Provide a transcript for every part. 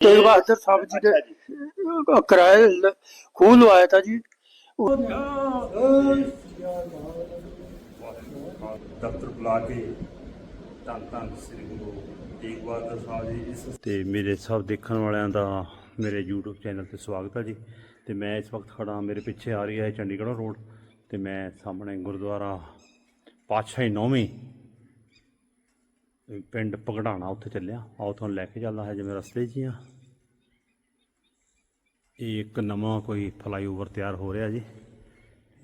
ਤੇਗ ਬਹਾਦਰ ਸਾਹਿਬ ਜੀ ਦੇ ਕਿਰਾਏ ਖੂਹ ਲਵਾਇਆ ਤਾਂ ਜੀ। ਦਫਤਰ ਤੇ ਮੇਰੇ ਸਭ ਦੇਖਣ ਵਾਲਿਆਂ ਦਾ ਮੇਰੇ YouTube ਚੈਨਲ ਤੇ ਸਵਾਗਤ ਹੈ ਜੀ। ਤੇ ਮੈਂ ਇਸ ਵਕਤ ਖੜਾ ਮੇਰੇ ਪਿੱਛੇ ਆ ਰਹੀ ਹੈ ਚੰਡੀਗੜ੍ਹ ਰੋਡ। ਤੇ ਮੈਂ ਸਾਹਮਣੇ ਗੁਰਦੁਆਰਾ ਪਾਤਸ਼ਾਹੀ ਨੌਵੀਂ ਪਿੰਡ ਪਗੜਾਣਾ ਉੱਥੇ ਚੱਲਿਆ। ਆਓ ਤੁਹਾਨੂੰ ਲੈ ਕੇ ਚੱਲਦਾ ਹੈ ਜਿਵੇਂ ਰਸਤੇ 'ਚ ਹੀ ਆ ਇਹ ਇੱਕ ਨਵਾਂ ਕੋਈ ਫਲਾਈਓਵਰ ਤਿਆਰ ਹੋ ਰਿਹਾ ਜੀ।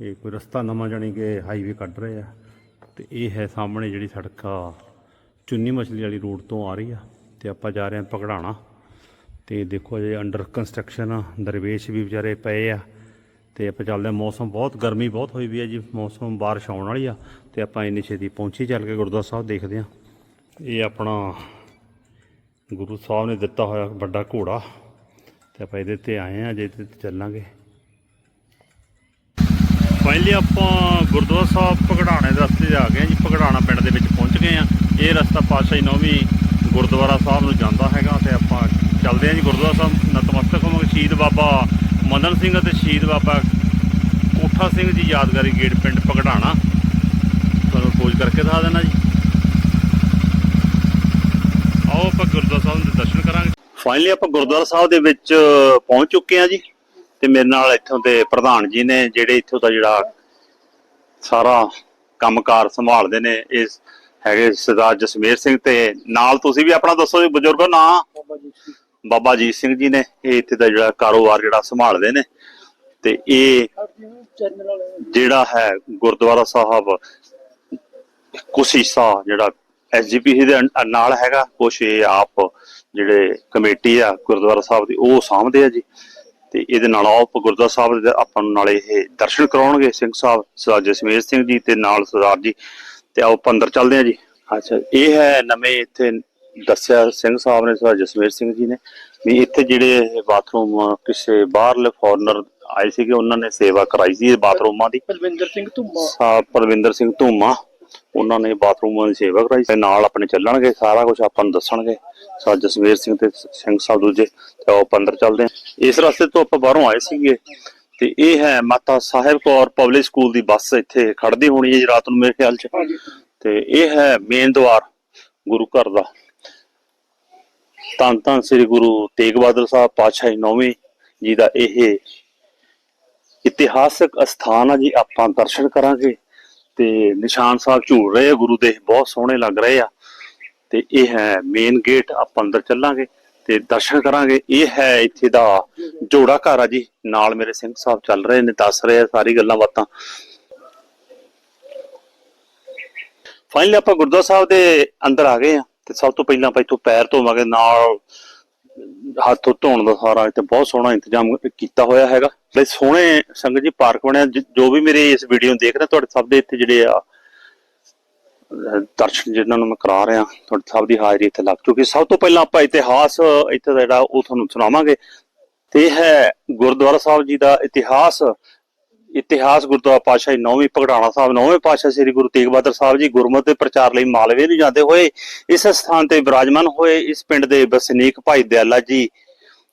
ਇਹ ਕੋਈ ਰਸਤਾ ਨਵਾਂ ਜਾਣੀ ਕਿ ਹਾਈਵੇ ਕੱਢ ਰਹੇ ਆ। ਤੇ ਇਹ ਹੈ ਸਾਹਮਣੇ ਜਿਹੜੀ ਸੜਕ ਆ, ਚੁੰਨੀ ਮਛਲੀ ਵਾਲੀ ਰੋਡ ਤੋਂ ਆ ਰਹੀ ਆ। ਤੇ ਆਪਾਂ ਜਾ ਰਹੇ ਹਾਂ ਪਕੜਾਣਾ ਤੇ ਦੇਖੋ ਜੇ ਅੰਡਰ ਕੰਸਟਰਕਸ਼ਨ ਆ, ਦਰਵੇਸ਼ ਵੀ ਵਿਚਾਰੇ ਪਏ ਆ। ਤੇ ਆਪਾਂ ਚੱਲਦੇ ਹਾਂ, ਮੌਸਮ ਬਹੁਤ, ਗਰਮੀ ਬਹੁਤ ਹੋਈ ਵੀ ਹੈ ਜੀ। ਮੌਸਮ ਬਾਰਿਸ਼ ਆਉਣ ਵਾਲੀ ਆ। ਤੇ ਆਪਾਂ ਇੰਨੀ ਛੇਤੀ ਪਹੁੰਚੀ ਚੱਲ ਕੇ ਗੁਰਦੁਆਰਾ ਸਾਹਿਬ ਦੇਖਦੇ ਆ ਇਹ ਆਪਣਾ ਗੁਰੂ ਸਾਹਿਬ ਨੇ ਦਿੱਤਾ ਹੋਇਆ ਵੱਡਾ ਘੋੜਾ। ਤੇ ਆਪਾਂ ਇਹਦੇ ਤੇ ਆਏ ਆ ਜੇ ਤੇ ਚੱਲਾਂਗੇ। ਫਾਈਨਲੀ ਆਪਾਂ ਗੁਰਦੁਆਰਾ ਸਾਹਿਬ ਪਗੜਾਣੇ ਦੇ ਰਸਤੇ 'ਤੇ ਆ ਗਏ ਹਾਂ ਜੀ। ਪਗੜਾਣਾ ਪਿੰਡ ਦੇ ਵਿੱਚ ਪਹੁੰਚ ਗਏ ਆ ਇਹ ਰਸਤਾ ਪਾਤਸ਼ਾਹੀ ਨੌਵੀਂ ਗੁਰਦੁਆਰਾ ਸਾਹਿਬ ਨੂੰ ਜਾਂਦਾ ਹੈਗਾ ਤੇ ਆਪਾਂ ਚੱਲਦੇ ਹਾਂ ਜੀ ਗੁਰਦੁਆਰਾ ਸਾਹਿਬ। ਨਤਮਸਤਕ ਹੋਵਾਂਗੇ। ਸ਼ਹੀਦ ਬਾਬਾ ਮਦਨ ਸਿੰਘ ਅਤੇ ਸ਼ਹੀਦ ਬਾਬਾ ਕੋਠਾ ਸਿੰਘ ਜੀ ਯਾਦਗਾਰੀ ਗੇਟ ਪਿੰਡ ਪਗੜਾਣਾ ਤੁਹਾਨੂੰ ਖੋਜ ਕਰਕੇ ਦਿਖਾ ਦੇਣਾ ਜੀ। ਆਓ ਆਪਾਂ ਗੁਰਦੁਆਰਾ ਸਾਹਿਬ ਦੇ ਦਰਸ਼ਨ ਕਰਾਂਗੇ। ਫਾਈਨਲੀ ਆਪਾਂ ਗੁਰਦੁਆਰਾ ਸਾਹਿਬ ਦੇ ਵਿੱਚ ਪਹੁੰਚ ਚੁੱਕੇ ਹਾਂ ਜੀ ਤੇ ਮੇਰੇ ਨਾਲ ਇੱਥੋਂ ਦੇ ਪ੍ਰਧਾਨ ਜੀ ਨੇ ਜਿਹੜੇ ਇੱਥੋਂ ਦਾ ਜਿਹੜਾ ਸਾਰਾ ਕੰਮਕਾਰ ਸੰਭਾਲਦੇ ਨੇ ਇਸ ਹੈਗੇ ਸਰਦਾਰ ਜਸਮੇਰ ਸਿੰਘ ਤੇ ਨਾਲ ਤੁਸੀਂ ਵੀ ਆਪਣਾ ਦੱਸੋ ਜੀ ਬਜ਼ੁਰਗੋ ਨਾਂ? ਬਾਬਾ ਜੀਤ ਸਿੰਘ ਜੀ ਨੇ, ਇਹ ਇੱਥੇ ਦਾ ਜਿਹੜਾ ਕਾਰੋਬਾਰ ਜਿਹੜਾ ਸੰਭਾਲਦੇ ਨੇ ਤੇ ਇਹ ਜਿਹੜਾ ਹੈ ਗੁਰਦੁਆਰਾ ਸਾਹਿਬ, ਕੁਛ ਜਿਹੜਾ ਐਸਜੀਪੀਸੀ ਦੇ ਨਾਲ ਹੈਗਾ ਕੁਛ ਇਹ ਆਪ ਜਿਹੜੇ ਕਮੇਟੀ ਆ ਗੁਰਦੁਆਰਾ ਸਾਹਿਬ ਦੀ ਉਹ ਸਾਂਭਦੇ ਆ ਜੀ। ਤੇ ਇਹਦੇ ਨਾਲ ਆਪ ਗੁਰਦੁਆਰਾ ਸਾਹਿਬ ਦੇ ਆਪਾਂ ਨੂੰ ਨਾਲੇ ਇਹ ਦਰਸ਼ਨ ਕਰਾਉਣਗੇ ਸਿੰਘ ਸਾਹਿਬ ਸਰਦਾਰ ਜਸਮੇਰ ਸਿੰਘ ਜੀ ਤੇ ਨਾਲ ਸਰਦਾਰ ਜੀ। ਤੇ ਆਓ ਆਪਾਂ ਅੰਦਰ ਚੱਲਦੇ ਆ ਜੀ। ਅੱਛਾ ਇਹ ਹੈ ਨਵੇਂ ਇੱਥੇ ਦੱਸਿਆ ਸਿੰਘ ਸਾਹਿਬ ਨੇ ਸਰਦਾਰ ਜਸਮੇਰ ਸਿੰਘ ਜੀ ਨੇ। ਵੀ ਇੱਥੇ ਜਿਹੜੇ ਬਾਥਰੂਮ ਕਿਸੇ ਬਾਹਰਲੇ ਫੋਰਨਰ ਆਏ ਸੀਗੇ ਉਹਨਾਂ ਨੇ ਸੇਵਾ ਕਰਾਈ ਸੀ ਇਹ ਬਾਥਰੂਮਾਂ ਦੀ। ਬਲਵਿੰਦਰ ਸਿੰਘ ਧੁੰਮਾ। ਸਾਹਿਬ ਪਰਵਿੰਦਰ ਸਿੰਘ ਧੂਮਾ। ਉਹਨਾਂ ਨੇ ਬਾਥਰੂਮਾਂ ਦੀ ਸੇਵਾ ਕਰਾਈ ਤੇ ਨਾਲ ਆਪਣੇ ਚੱਲਣਗੇ ਸਾਰਾ ਕੁਝ ਆਪਾਂ ਨੂੰ ਦੱਸਣਗੇ। ਸਾ ਜਸਵੀਰ ਸਿੰਘ ਤੇ ਸਿੰਘ ਸਾਹਿਬ ਦੂਜੇ ਤੇ ਉਹ ਅੰਦਰ ਚੱਲਦੇ ਇਸ ਰਸਤੇ ਤੋਂ ਆਪਾਂ ਬਾਹਰੋਂ ਆਏ ਸੀਗੇ ਤੇ ਇਹ ਹੈ ਮਾਤਾ ਸਾਹਿਬ ਕੌਰ ਪਬਲਿਕ ਸਕੂਲ ਦੀ ਬੱਸ ਇੱਥੇ ਖੜਦੀ ਹੋਣੀ ਹੈ ਜੀ ਰਾਤ ਨੂੰ ਮੇਰੇ ਖਿਆਲ ਚ। ਤੇ ਇਹ ਹੈ ਮੇਨ ਦੁਆਰ ਗੁਰੂ ਘਰ ਦਾ। ਧੰਨ ਧੰਨ ਸ੍ਰੀ ਗੁਰੂ ਤੇਗ ਬਹਾਦਰ ਸਾਹਿਬ ਪਾਤਸ਼ਾਹੀ ਨੌਵੀਂ ਜੀ ਦਾ ਇਹ ਇਤਿਹਾਸਕ ਅਸਥਾਨ ਆ ਜੀ ਆਪਾਂ ਦਰਸ਼ਨ ਕਰਾਂਗੇ। ਤੇ ਨਿਸ਼ਾਨ ਸਾਹਿਬ ਝੂਲ ਰਹੇ ਆ, ਗੁਰੂ ਦੇ ਬਹੁਤ ਸੋਹਣੇ ਲੱਗ ਰਹੇ ਆ। ਤੇ ਇਹ ਹੈ ਮੇਨ ਗੇਟ ਆਪਾਂ ਅੰਦਰ ਚੱਲਾਂਗੇ ਤੇ ਦਰਸ਼ਨ ਕਰਾਂਗੇ। ਇਹ ਹੈ ਇੱਥੇ ਦਾ ਜੋੜਾ ਘਰ ਆ ਜੀ, ਨਾਲ ਮੇਰੇ ਸਿੰਘ ਸਾਹਿਬ ਚੱਲ ਰਹੇ ਨੇ, ਦੱਸ ਰਹੇ ਆ ਸਾਰੀ ਗੱਲਾਂ ਬਾਤਾਂ। ਫਾਈਨਲੀ ਆਪਾਂ ਗੁਰਦੁਆਰਾ ਸਾਹਿਬ ਦੇ ਅੰਦਰ ਆ ਗਏ ਆ ਤੇ ਸਭ ਤੋਂ ਪਹਿਲਾਂ ਆਪਾਂ ਇੱਥੋਂ ਪੈਰ ਧੋਵਾਂਗੇ, ਨਾਲ ਹੱਥ ਧੋਣ ਦਾ ਸਾਰਾ ਇੱਥੇ ਬਹੁਤ ਸੋਹਣਾ ਇੰਤਜ਼ਾਮ ਕੀਤਾ ਹੋਇਆ ਹੈਗਾ। ਬੜੇ ਸੋਹਣੇ ਸੰਗਤ ਜੀ ਪਾਰਕ ਬਣਿਆ। ਜੋ ਵੀ ਮੇਰੇ ਇਸ ਵੀਡੀਓ ਨੂੰ ਦੇਖ ਰਹੇ ਤੁਹਾਡੇ ਸਭ ਦੇ ਇੱਥੇ ਜਿਹੜੇ ਆ ਦਰਸ਼ਨ ਜਿਹਨਾਂ ਨੂੰ ਮੈਂ ਕਰਾ ਰਿਹਾ, ਤੁਹਾਡੇ ਸਭ ਦੀ ਹਾਜ਼ਰੀ ਇੱਥੇ ਲੱਗ ਚੁੱਕੀ। ਸਭ ਤੋਂ ਪਹਿਲਾਂ ਆਪਾਂ ਇਤਿਹਾਸ ਇੱਥੇ ਦਾ ਜਿਹੜਾ ਉਹ ਤੁਹਾਨੂੰ ਸੁਣਾਵਾਂਗੇ। ਤੇ ਹੈ ਗੁਰਦੁਆਰਾ ਸਾਹਿਬ ਜੀ ਦਾ ਇਤਿਹਾਸ। ਇਤਿਹਾਸ ਗੁਰਦੁਆਰਾ ਪਾਤਸ਼ਾਹੀ ਨੌਵੀਂ ਪਗੜਾਣਾ ਸਾਹਿਬ, ਨੌਵੇਂ ਪਾਤਸ਼ਾਹ ਸ੍ਰੀ ਗੁਰੂ ਤੇਗ ਬਹਾਦਰ ਸਾਹਿਬ ਜੀ ਗੁਰਮਤਿ ਦੇ ਪ੍ਰਚਾਰ ਲਈ ਮਾਲਵੇ ਨੂੰ ਜਾਂਦੇ ਹੋਏ, ਇਸ ਸਥਾਨ ਤੇ ਵਿਰਾਜਮਾਨ ਹੋਏ, ਇਸ ਪਿੰਡ ਦੇ ਵਸਨੀਕ ਭਾਈ ਦਿਆਲਾ ਜੀ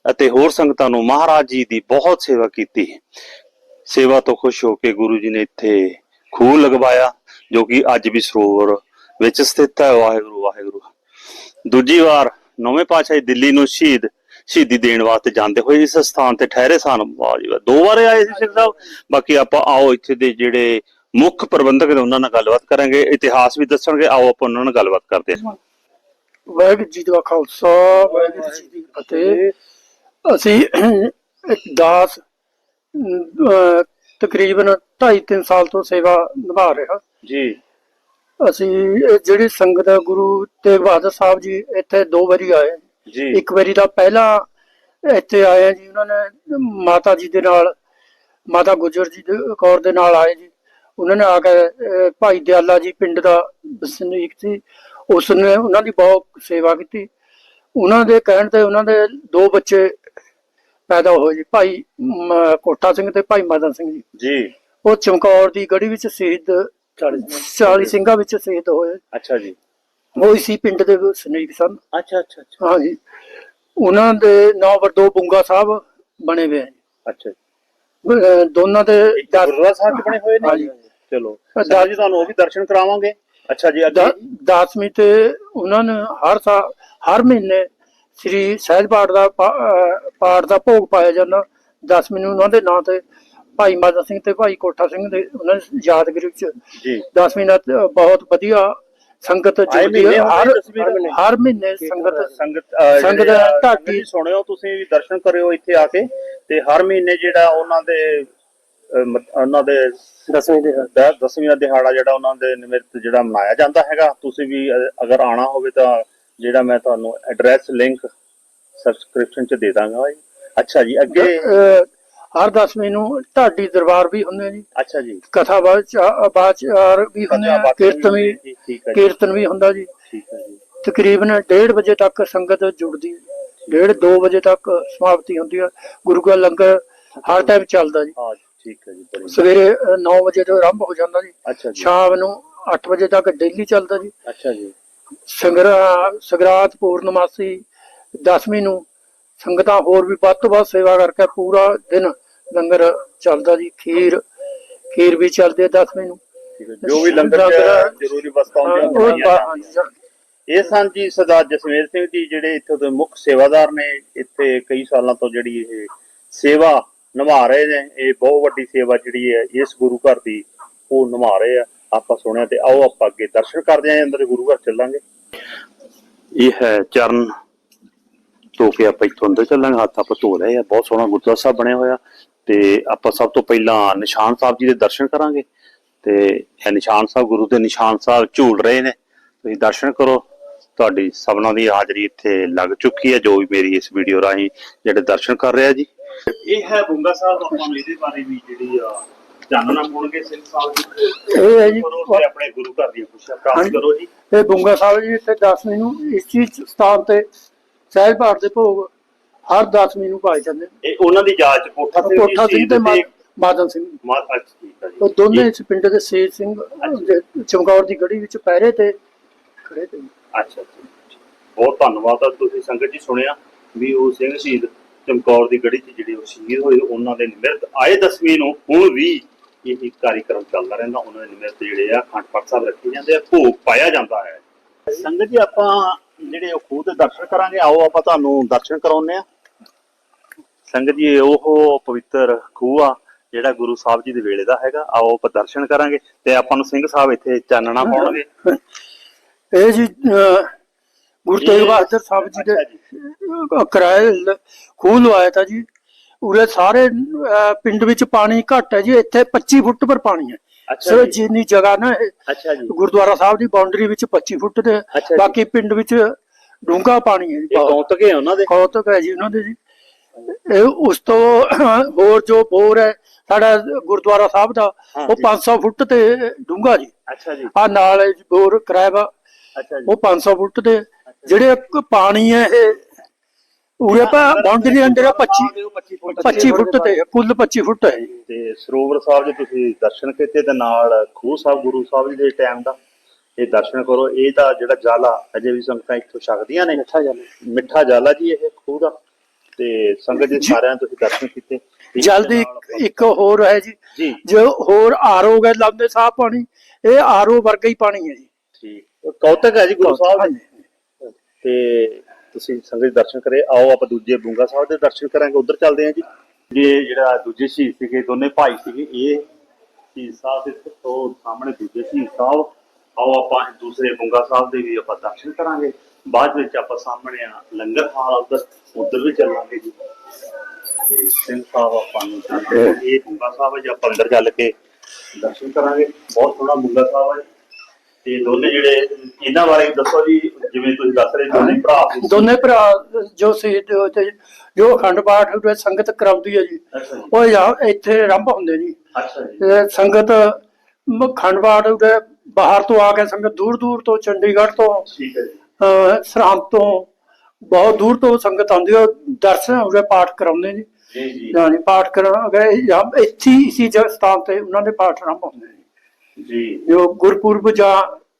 ਅਤੇ ਹੋਰ ਸੰਗਤਾਂ ਨੂੰ ਮਹਾਰਾਜ ਜੀ ਦੀ ਬਹੁਤ ਸੇਵਾ ਕੀਤੀ। ਸੇਵਾ ਤੋਂ ਖੁਸ਼ ਹੋ ਕੇ ਗੁਰੂ ਜੀ ਨੇ ਇੱਥੇ ਖੂਹ ਲਗਵਾਇਆ, ਜੋ ਕਿ ਅੱਜ ਵੀ ਸਰੋਵਰ ਵਿੱਚ ਸਥਿਤ ਹੈ। ਵਾਹਿਗੁਰੂ ਵਾਹਿਗੁਰੂ। ਦੂਜੀ ਵਾਰ ਨੌਵੇਂ ਪਾਤਸ਼ਾਹੀ ਦਿੱਲੀ ਨੂੰ ਸ਼ਹੀਦ ਸ਼ਹੀਦੀ ਦੇਣ ਵਾਸਤੇ ਜਾਂਦੇ ਹੋਏ ਇਸ ਸਥਾਨ ਤੇ ਠਹਿਰੇ ਸਨ। ਵਾਹ ਜੀ ਵਾਹ ਦੋ ਵਾਰ ਆਏ ਸੀ ਸਿੰਘ ਸਾਹਿਬ। ਬਾਕੀ ਆਪਾਂ ਆਓ ਇੱਥੇ ਦੇ ਜਿਹੜੇ ਮੁੱਖ ਪ੍ਰਬੰਧਕ ਨੇ ਉਹਨਾਂ ਨਾਲ ਗੱਲਬਾਤ ਕਰਾਂਗੇ ਇਤਿਹਾਸ ਵੀ ਦੱਸਣਗੇ। ਆਓ ਆਪਾਂ ਉਹਨਾਂ ਨਾਲ ਗੱਲਬਾਤ ਕਰਦੇ ਹਾਂ। ਵਾਹਿਗੁਰੂ ਜੀ ਦਾ ਖਾਲਸਾ ਵਾਹਿਗੁਰੂ ਜੀ ਦੀ ਫਤਿਹ। ਅਸੀਂ ਇੱਕ ਦਾਸ ਤਕਰੀਬਨ 2.5 ਸਾਲ ਤੋਂ ਸੇਵਾ ਨਿਭਾ ਰਿਹਾ। ਜੀ। ਅਸੀਂ ਜਿਹੜੀ ਸੰਗਤ ਗੁਰੂ ਤੇਗ ਬਹਾਦਰ ਸਾਹਿਬ ਜੀ ਇੱਥੇ ਦੋ ਵਾਰੀ ਆਏ। ਜੀ। ਇੱਕ ਵਾਰੀ ਦਾ ਪਹਿਲਾਂ ਇੱਥੇ ਆਏ ਆ ਜੀ ਉਹਨਾਂ ਨੇ ਮਾਤਾ ਜੀ ਦੇ ਨਾਲ ਮਾਤਾ ਗੁਜਰ ਜੀ ਦੇ ਕੌਰ ਦੇ ਨਾਲ ਆਏ ਜੀ। ਉਹਨਾਂ ਨੇ ਆ ਕੇ ਭਾਈ ਦਿਆਲਾ ਜੀ ਪਿੰਡ ਦਾ ਵਸਨੀਕ ਸੀ। ਉਸ ਨੇ ਉਹਨਾਂ ਦੀ ਬਹੁਤ ਸੇਵਾ ਕੀਤੀ। ਉਹਨਾਂ ਦੇ ਕਹਿਣ ਤੇ ਉਹਨਾਂ ਦੇ ਦੋ ਬੱਚੇ ਪੈਦਾ ਹੋਏ ਜੀ ਭਾਈ ਕੋਠਾ ਸਿੰਘ ਤੇ ਭਾਈ ਮਦਨ ਸਿੰਘ ਜੀ। ਜੀ। ਉਹ ਚਮਕੌਰ ਦੀ ਗੜੀ ਵਿੱਚ ਸ਼ਹੀਦ 40 ਸਿੰਘਾਂ ਵਿੱਚ ਸ਼ਹੀਦ ਹੋਏ। ਅੱਛਾ ਜੀ। ਉਹ ਇਸੀ ਪਿੰਡ ਦੇ ਵਸਨੀਕ ਸਨ ਅੱਛਾ ਅੱਛਾ ਅੱਛਾ। ਹਾਂਜੀ। ਉਹਨਾਂ ਦੇ ਨੰਬਰ 2 ਬੁੰਗਾ ਸਾਹਿਬ ਬਣੇ ਹੋਏ ਆ। ਅੱਛਾ ਦੋਨਾਂ ਦੇ ਗੁਰਦੁਆਰਾ ਸਾਹਿਬ ਬਣੇ ਹੋਏ ਨੇ। ਚਲੋ। ਸੰਗਤ ਜੀ ਤੁਹਾਨੂੰ ਉਹ ਵੀ ਦਰਸ਼ਨ ਕਰਾਵਾਂਗੇ। ਅੱਛਾ ਜੀ ਦ- ਦਸਵੀਂ ਤੇ ਉਹਨਾਂ ਨੇ ਹਰ ਸਾਲ ਹਰ ਮਹੀਨੇ ਸ੍ਰੀ ਸਹਿਜ ਪਾਠ ਦਾ ਪਾਠ ਦਾ ਭੋਗ ਪਾਇਆ ਜਾਂਦਾ। ਦਸਵੀਂ ਨੂੰ ਉਹਨਾਂ ਦੇ ਨਾਂ ਤੇ ਭਾਈ ਮਾਤਾ ਸਿੰਘ ਤੇ ਭਾਈ ਕੋਠਾ ਸਿੰਘ ਦੇ ਉਹਨਾਂ ਦੀ ਯਾਦਗਾਰੀ ਵਿੱਚ। ਜੀ। ਦਸਵੀਂ ਦਾ ਤੇ ਬਹੁਤ ਵਧੀਆ ਸੰਗਤ ਜੁੜਦੀ ਹੈ। ਹਰ? ਹਰ ਮਹੀਨੇ। ਸੰਗਤ ਸੰਗਤ ਸੰਗਤ ਢਾਡੀ- ਸੁਣਿਓ ਤੁਸੀਂ ਵੀ ਦਰਸ਼ਨ ਕਰਿਓ ਇੱਥੇ ਆ ਕੇ। ਤੇ ਹਰ ਮਹੀਨੇ ਜਿਹੜਾ ਉਹਨਾਂ ਦੇ ਉਹਨਾਂ ਦੇ ਦਸਵੀਂ ਦੇ ਦ- ਦਸਵੀਂ ਦਾ ਦਿਹਾੜਾ ਜਿਹੜਾ ਉਹਨਾਂ ਦੇ ਨਿਮਿਤ ਜਿਹੜਾ ਮਨਾਇਆ ਜਾਂਦਾ ਹੈਗਾ। ਤੁਸੀਂ ਵੀ ਅਗਰ ਆਣਾ ਹੋਵੇ ਤਾਂ ਜਿਹੜਾ ਮੈਂ ਤੁਹਾਨੂੰ ਐਡਰੈਸ ਲਿੰਕ ਸਬਸਕ੍ਰਿਪਸ਼ਨ ਚ ਦੇ ਦਾਂਗਾ ਅੱਛਾ ਜੀ ਅੱਗੇ ਹਰ ਦਸਵੀਂ ਨੂੰ ਢਾਡੀ ਦਰਬਾਰ ਵੀ ਹੁੰਦੇ ਜੀ ਅੱਛਾ ਜੀ। ਕਥਾ ਬਾਚਾ- ਬਾਚਾਰ ਵੀ ਹੁੰਦੇ ਆ ਕੀਰਤਨ ਵੀ ਕੀਰਤਨ ਵੀ ਹੁੰਦਾ ਜੀ। ਠੀਕ ਹੈ ਜੀ। ਤਕਰੀਬਨ 1:30 ਵਜੇ ਤੱਕ ਸੰਗਤ ਜੁੜਦੀ ਹੈ। 1:30 2 ਵਜੇ ਤੱਕ ਸਮਾਪਤੀ ਹੁੰਦੀ ਹੈ। ਗੁਰੂ ਦਾ ਲੰਗਰ ਹਰ ਟਾਈਮ ਚੱਲਦਾ ਜੀ। ਹਾਂ ਠੀਕ ਹੈ ਜੀ ਸਵੇਰੇ 9 ਵਜੇ ਤੋਂ ਆਰੰਭ ਹੋ ਜਾਂਦਾ ਜੀ। ਸ਼ਾਮ ਨੂੰ 8 ਵਜੇ ਤੱਕ ਡੇਲੀ ਚੱਲਦਾ ਜੀ। ਅੱਛਾ ਜੀ। ਸੰਗਰਾ ਸਗਰਾਤ ਪੂਰਨਮਾਸੀ ਦਸਵੀਂ ਨੂੰ ਸੰਗਤਾਂ ਹੋਰ ਵੀ ਵੱਧ ਤੋਂ ਵੱਧ ਸੇਵਾ ਕਰਕੇ ਪੂਰਾ ਦਿਨ ਲੰਗਰ ਚੱਲਦਾ ਜੀ ਖੀਰ ਖੀਰ ਵੀ ਚੱਲਦੀ ਹੈ ਦਸਵੀਂ ਨੂੰ ਠੀਕ ਹੈ ਜੋ ਵੀ ਲੰਗਰ ਜ਼ਰੂਰੀ ਵਸਤਾਂ ਹੁੰਦੀਆਂ ਇਹ ਸਨ ਜੀ ਸਰਦਾਰ ਜਸਮੇਰ ਸਿੰਘ ਜੀ ਜਿਹੜੇ ਇੱਥੇ ਦੇ ਮੁੱਖ ਸੇਵਾਦਾਰ ਨੇ। ਇੱਥੇ ਕਈ ਸਾਲਾਂ ਤੋਂ ਜਿਹੜੀ ਇਹ ਸੇਵਾ ਨਿਭਾ ਰਹੇ ਨੇ। ਇਹ ਬਹੁਤ ਵੱਡੀ ਸੇਵਾ ਜਿਹੜੀ ਹੈ ਇਸ ਗੁਰੂ ਘਰ ਦੀ ਉਹ ਨਿਭਾ ਰਹੇ ਆ। ਆਪਾਂ ਸੁਣਿਆ ਤੇ ਆਓ ਆਪਾਂ ਅੱਗੇ ਦਰਸ਼ਨ ਕਰਦੇ ਆਂ ਅੰਦਰ ਗੁਰੂ ਘਰ ਚੱਲਾਂਗੇ। ਇਹ ਹੈ ਚਰਨ। ਧੋ ਕੇ ਆਪਾਂ ਇੱਥੋਂ ਅੰਦਰ ਚੱਲਾਂਗੇ ਹੱਥ ਆਪਾਂ ਧੋ ਲਏ ਆ। ਬਹੁਤ ਸੋਹਣਾ ਗੁਰਦੁਆਰਾ ਸਾਹਿਬ ਬਣਿਆ ਹੋਇਆ। ਤੇ ਆਪਾਂ ਸਭ ਤੋਂ ਪਹਿਲਾਂ ਨਿਸ਼ਾਨ ਸਾਹਿਬ ਜੀ ਦੇ ਦਰਸ਼ਨ ਕਰਾਂਗੇ ਤੇ ਇਹ ਨਿਸ਼ਾਨ ਸਾਹਿਬ ਗੁਰੂ ਦੇ ਨਿਸ਼ਾਨ ਸਾਹਿਬ ਝੂਲ ਰਹੇ ਨੇ। ਤੁਸੀਂ ਦਰਸ਼ਨ ਕਰੋ। ਤੁਹਾਡੀ ਸਭਨਾਂ ਦੀ ਹਾਜ਼ਰੀ ਇੱਥੇ ਲੱਗ ਚੁੱਕੀ ਹੈ ਜੋ ਵੀ ਮੇਰੀ ਇਸ ਵੀਡੀਓ ਰਾਹੀਂ ਜਿਹੜੇ ਦਰਸ਼ਨ ਕਰ ਰਿਹਾ ਜੀ। ਇਹ ਹੈ ਬੁੰਗਾ ਸਾਹਿਬ ਆਪਾਂ ਨੂੰ ਇਹਦੇ ਬਾਰੇ ਵੀ ਜਿਹੜੀ ਆ ਜਾਣਨਾ ਹੋਣਗੇ ਸਿੰਘ ਸਾਹਿਬ ਜੀ। ਇਹ ਹੈ ਜੀ। ਆਪਣੇ ਗੁਰੂ ਘਰ ਦੀਆਂ ਖੁਸ਼ੀਆਂ ਪ੍ਰਾਪਤ। ਕਰੋ ਜੀ। ਇਹ ਬੁੰਗਾ ਸਾਹਿਬ ਜੀ ਇੱਥੇ ਦਸਵੀਂ ਨੂੰ ਇਸ ਚੀਜ਼ ਸਥਾਨ ਤੇ ਸਹਿਜ ਪਾਠ ਦੇ ਭੋਗ ਹਰ ਦਸਵੀਂ ਨੂੰ ਪਾਏ ਜਾਂਦੇ ਨੇ। ਇਹ ਉਹਨਾਂ ਦੀ ਯਾਦ ਚ ਕੋਠਾ ਸਿੰਘ ਕੋਠਾ ਸਿੰਘ ਤੇ ਮਾ- ਮਾਦਨ ਸਿੰਘ ਮਾਤਾ ਠੀਕ ਹੈ ਜੀ। ਉਹ ਦੋਨੇ ਇਸ ਪਿੰਡ ਦੇ ਸੇਜ ਸਿੰਘ ਦੇ ਚਮਕੌਰ ਦੀ ਗੜੀ ਵਿੱਚ ਪਹਿਰੇ ਤੇ ਖੜੇ ਤੇ। ਅੱਛਾ ਅੱਛਾ ਬਹੁਤ ਧੰਨਵਾਦ ਆ ਤੁਸੀਂ ਸੰਗਤ ਜੀ ਸੁਣਿਆ ਵੀ ਉਹ ਸਿੰਘ ਸ਼ਹੀਦ ਚਮਕੌਰ ਦੀ ਗੜੀ 'ਚ ਜਿਹੜੇ ਉਹ ਸ਼ਹੀਦ ਹੋਏ ਉਹਨਾਂ ਦੇ ਨਿਮਰਤ ਆਏ ਦਸਵੀਂ ਨੂੰ ਹੁਣ ਵੀ ਇਹ ਕਾਰਜਕ੍ਰਮ ਚੱਲਦਾ ਰਹਿੰਦਾ ਉਹਨਾਂ ਦੇ ਨਿਮਰਤ ਜਿਹੜੇ ਆ ਅਖੰਡ ਪਾਠ ਸਾਹਿਬ ਰੱਖੇ ਜਾਂਦੇ ਆ ਭੋਗ ਪਾਇਆ ਜਾਂਦਾ ਹੈ। ਸੰਗਤ ਜੀ ਆਪਾਂ ਜਿਹੜੇ ਉਹ ਖੂਹ ਦੇ ਦਰਸ਼ਨ ਕਰਾਂਗੇ ਆਓ ਆਪਾਂ ਤੁਹਾਨੂੰ ਦਰਸ਼ਨ ਕਰਾਉਂਦੇ ਆ ਸੰਗਤ ਜੀ ਉਹ ਪਵਿੱਤਰ ਖੂਹ ਆ ਜਿਹੜਾ ਗੁਰੂ ਸਾਹਿਬ ਜੀ ਦੇ ਵੇਲੇ ਦਾ ਹੈਗਾ ਆਓ ਆਪਾਂ ਦਰਸ਼ਨ ਕਰਾਂਗੇ ਤੇ ਆਪਾਂ ਨੂੰ ਸਿੰਘ ਸਾਹਿਬ ਇੱਥੇ ਚਾਨਣਾ ਪਾਉਣਗੇ। ਇਹ ਜੀ ਗੁਰੂ ਤੇਗ ਬਹਾਦਰ ਸਾਹਿਬ ਜੀ ਦੇ ਕਿਰਾਏ ਖੂਹ ਲਵਾਇਆ ਤਾਂ ਜੀ। ਉਰੇ ਸਾਰੇ ਪਿੰਡ ਵਿੱਚ ਪਾਣੀ ਘੱਟ ਹੈ ਜੀ ਇੱਥੇ 25 ਫੁੱਟ ਪਰ ਪਾਣੀ ਹੈ। ਅੱਛਾ ਸਿਰ ਜੀ। ਜਿੰਨੀ ਜਗ੍ਹਾ ਨਾ ਅੱਛਾ ਜੀ। ਗੁਰਦੁਆਰਾ ਸਾਹਿਬ ਦੀ ਬਾਉਂਡਰੀ ਵਿੱਚ 25 ਫੁੱਟ ਤੇ। ਬਾਕੀ ਪਿੰਡ ਵਿੱਚ ਡੂੰਘਾ ਪਾਣੀ ਹੈ ਜੀ ਕੌਤਕ ਹੈ ਉਹਨਾਂ ਦੇ। ਕੌਤਕ ਹੈ ਜੀ ਉਹਨਾਂ ਦੇ ਜੀ। ਇਹ ਉਸ ਤੋਂ ਹੋਰ ਜੋ ਬੋਰ ਹੈ ਸਾਡਾ ਗੁਰਦੁਆਰਾ ਸਾਹਿਬ ਦਾ ਉਹ ਜੀ। 500 ਫੁੱਟ ਤੇ ਡੂੰਘਾ ਜੀ। ਅੱਛਾ ਜੀ। ਆ ਨਾਲ ਬੋਰ ਕਿਰਾਇਆ ਅੱਛਾ ਜੀ। ਉਹ 500 ਫੁੱਟ ਦੇ ਜਿਹੜੇ ਪਾਣੀ ਹੈ ਇਹ ਉਰੇ ਪਾ ਬਾਉਂਡਰੀ ਦੇ ਅੰਦਰ ਹੈ 25 25 ਫੁੱਟ ਤੇ ਕੁੱਲ 25 ਫੁੱਟ ਹੈ। ਤੇ ਸਰੋਵਰ ਸਾਹਿਬ ਜੇ ਤੁਸੀਂ ਦਰਸ਼ਨ ਕੀਤੇ ਤੇ ਨਾਲ ਖੂਹ ਸਾਹਿਬ ਗੁਰੂ ਸਾਹਿਬ ਜੀ ਦੇ ਟਾਈਮ ਦਾ ਇਹ ਦਰਸ਼ਨ ਕਰੋ। ਇਹ ਤਾਂ ਜਿਹੜਾ ਜਲ ਅਜੇ ਵੀ ਸੰਗਤਾਂ ਇੱਥੋਂ ਛਕਦੀਆਂ ਨੇ। ਮਿੱਠਾ ਜਲ। ਮਿੱਠਾ ਜਲ ਜੀ ਇਹ ਖੂਹ ਦਾ। ਤੇ ਸੰਗਤ ਜੀ। ਸਾਰਿਆਂ ਤੁਸੀਂ ਦਰਸ਼ਨ ਕੀਤੇ ਜਲਦੀ ਇੱਕ- ਹੋਰ ਹੈ ਜੀ। ਜੀ। ਜੋ ਹੋਰ ਆਰਓ ਗਏ ਲਾਉਂਦੇ ਸਾਫ਼ ਪਾਣੀ ਇਹ ਆਰਓ ਵਰਗਾ ਹੀ ਪਾਣੀ ਹੈ ਜੀ। ਠੀਕ। ਕੌਤਕ ਹੈ ਜੀ ਗੁਰੂ ਸਾਹਿਬ। ਤੇ ਤੁਸੀਂ ਸੰਗਤ ਦੇ ਦਰਸ਼ਨ ਕਰੇ। ਆਓ ਆਪਾਂ ਦੂਜੇ ਬੁੰਗਾ ਸਾਹਿਬ ਦੇ ਦਰਸ਼ਨ ਕਰਾਂਗੇ ਉਧਰ ਚੱਲਦੇ ਹਾਂ ਜੀ। ਇਹ ਜਿਹੜਾ ਦੂਜੇ ਸ਼ਹੀਦ ਸੀਗੇ ਦੋਨੇ ਭਾਈ ਸੀਗੇ ਇਹ ਸ਼ਹੀਦ ਸਾਹਿਬ ਦੇ ਤੋਂ ਸਾਹਮਣੇ ਦੂਜੇ ਸ਼ਹੀਦ ਸਾਹਿਬ। ਆਓ ਆਪਾਂ ਦੂਸਰੇ ਬੁੰਗਾ ਸਾਹਿਬ ਦੇ ਵੀ ਆਪਾਂ ਦਰਸ਼ਨ ਕਰਾਂਗੇ। ਬਾਅਦ ਵਿੱਚ ਆਪਾਂ ਸਾਹਮਣੇ ਆ ਲੰਗਰ ਹਾਲ ਉਧਰ ਉਧਰ ਵੀ ਚੱਲਾਂਗੇ ਜੀ। ਤੇ ਸਿੰਘ ਸਾਹਿਬ ਆਪਾਂ ਨੂੰ ਇਹ ਬੁੰਗਾ ਸਾਹਿਬ ਜੀ ਆਪਾਂ ਅੰਦਰ ਚੱਲ ਕੇ ਦਰਸ਼ਨ ਕਰਾਂਗੇ। ਬਹੁਤ ਸੋਹਣਾ ਬੁੰਗਾ ਸਾਹਿਬ ਹੈ ਤੇ ਦੋਨੇ ਜਿਹੜੇ ਇਹਨਾਂ ਬਾਰੇ ਦੱਸੋ ਜੀ ਜਿਵੇਂ ਤੁਸੀਂ ਦੱਸ ਰਹੇ ਦੋਨੇ ਭਰਾ। ਦੋਨੇ ਭਰਾ ਜੋ ਸ਼ਹੀਦ ਹੋਏ ਤੇ ਜੋ ਅਖੰਡ ਪਾਠ ਸੰਗਤ ਕਰਾਉਂਦੀ ਹੈ ਜੀ ਉਹ ਜਾਂ ਇੱਥੇ ਆਰੰਭ ਹੁੰਦੇ ਜੀ। ਅੱਛਾ ਸੰਗਤ ਅਖੰਡ ਪਾਠ ਬਾਹਰ ਤੋਂ ਆ ਕੇ ਸੰਗਤ ਦੂਰ ਦੂਰ ਤੋਂ ਚੰਡੀਗੜ੍ਹ ਤੋਂ ਠੀਕ ਹੈ ਜੀ। ਸਰਹੰਦ ਤੋਂ ਬਹੁਤ ਦੂਰ ਤੋਂ ਸੰਗਤ ਆਉਂਦੀ ਹੈ ਦਰਸ਼ਨ ਉਰੇ ਪਾਠ ਕਰਾਉਂਦੇ ਜੀ ਜੀ ਜੀ। ਯਾਨੀ ਪਾਠ ਕਰਨ ਗਏ ਜਾਂ ਇੱਥੇ ਹੀ ਇਸੀ ਜਗ੍ਹਾ ਸਥਾਨ ਤੇ ਉਹਨਾਂ ਦੇ ਪਾਠ ਆਰੰਭ ਹੁੰਦੇ ਨੇ। ਜੀ। ਜੋ ਗੁਰਪੁਰਬ ਜਾਂ